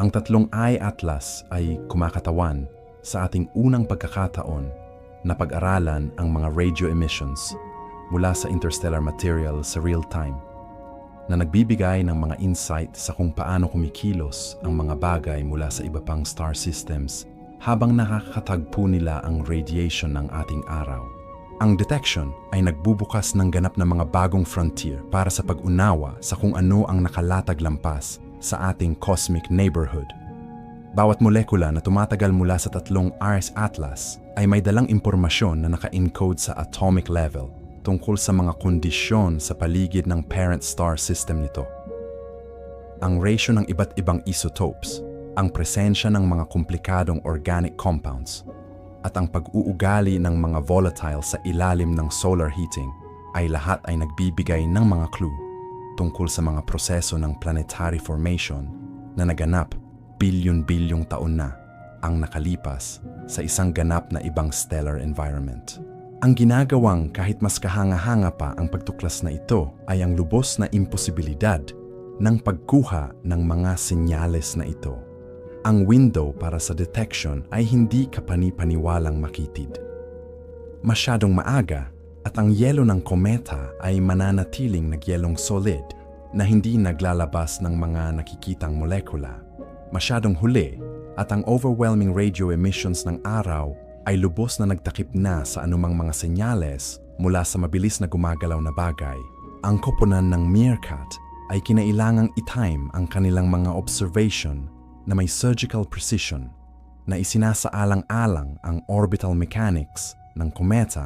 Ang tatlong I-Atlas ay kumakatawan sa ating unang pagkakataon na pag-aralan ang mga radio emissions mula sa interstellar material sa real time na nagbibigay ng mga insight sa kung paano kumikilos ang mga bagay mula sa iba pang star systems habang nakakatagpo nila ang radiation ng ating araw. Ang detection ay nagbubukas ng ganap na mga bagong frontier para sa pag-unawa sa kung ano ang nakalatag lampas sa ating cosmic neighborhood. Bawat molekula na tumatagal mula sa tatlong Ars Atlas ay may dalang impormasyon na naka-encode sa atomic level tungkol sa mga kondisyon sa paligid ng parent star system nito. Ang ratio ng iba't ibang isotopes, ang presensya ng mga komplikadong organic compounds, at ang pag-uugali ng mga volatile sa ilalim ng solar heating ay lahat ay nagbibigay ng mga clue tungkol sa mga proseso ng planetary formation na naganap bilyon-bilyong taon na ang nakalipas sa isang ganap na ibang stellar environment. Ang ginagawang kahit mas kahanga-hanga pa ang pagtuklas na ito ay ang lubos na imposibilidad ng pagkuha ng mga senyales na ito. Ang window para sa detection ay hindi kapani-paniwalang makitid. Masyadong maaga at ang yelo ng kometa ay mananatiling nagyelong solid na hindi naglalabas ng mga nakikitang molekula. Masyadong huli at ang overwhelming radio emissions ng araw ay lubos na nagtakip na sa anumang mga senyales mula sa mabilis na gumagalaw na bagay. Ang koponan ng meerkat ay kinailangang itime ang kanilang mga observation na may surgical precision na isinasaalang-alang ang orbital mechanics ng kometa